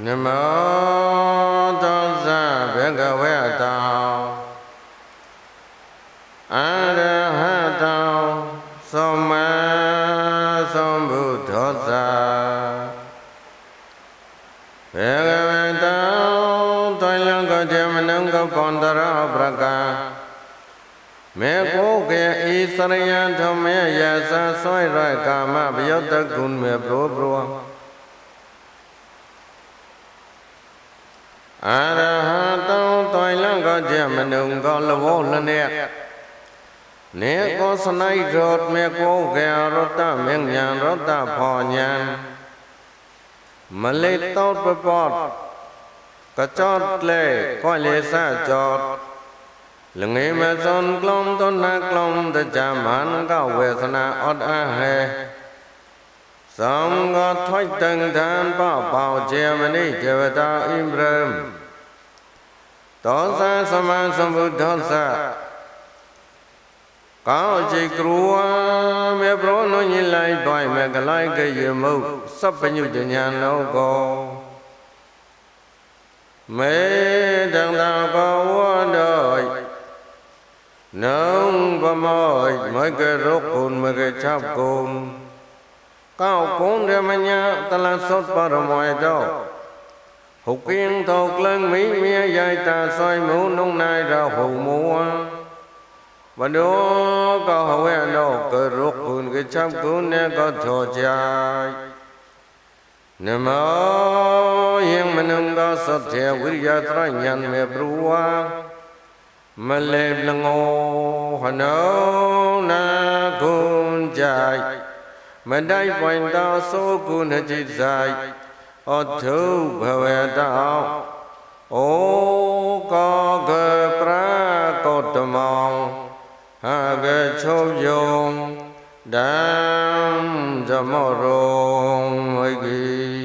နမောသောဇဘဂဝေတောအရဟတောသမ္မာသမ္ဗုဒ္ဓောဇဘေကဝေတောတောယံကတေမနံကပန္တရပရကမေကိုကေဤစရယံဓမ္မေယသဆွိရကာမဘယတကုဏ អរហតោតៃលង្កជាមនុស្សក៏លវលនេនេកោសណៃរត់មេកោកែរតមេញ្ញារតផោញ្ញាមលេតោតបពតកចតលេកោលេសាចតលងេមសនក្លំតនក្លំតចាំហានកវេសនាអត់អហេ သံဃာထွိုက်တန်တံပပေါဇေမနိเทวတာဣမရံသောသသမံသမ္ဗုဒ္ဓောသကောင်းချိကရူဝမေပရောနုညိလိုက်တွိုင်မေကလိုက်ကေယမုတ်စပ္ပညုတညာနောကောမေတံတာကောဝတောနုံပမောမကရုခုံမကချပ်ကုံ ကောက်ကုံရမညာတလသုတ်ပရမောတောဟုတ်ကင်းတော့ကလန်မိမြရိုက်တာဆိုင်မုံနုံနိုင်တော့ဟုံမောဝံဘနောကဟဝဲတော့ကရုကုံကချပ်ကုံနဲ့ကထောကြိုင်နမောယင်မနုံကသတ်တေဝိရိယတရညံမေပရဝါမလေလငောဟနောနာကုံကြိုင် မတိုက်ပွင့်တော်ဆိုကုဏจิตဆိုင်အထုဘဝတောဩကောကပရကောတမောဟာကချုပ်ယုံဒံဇမောရုံဝိကိ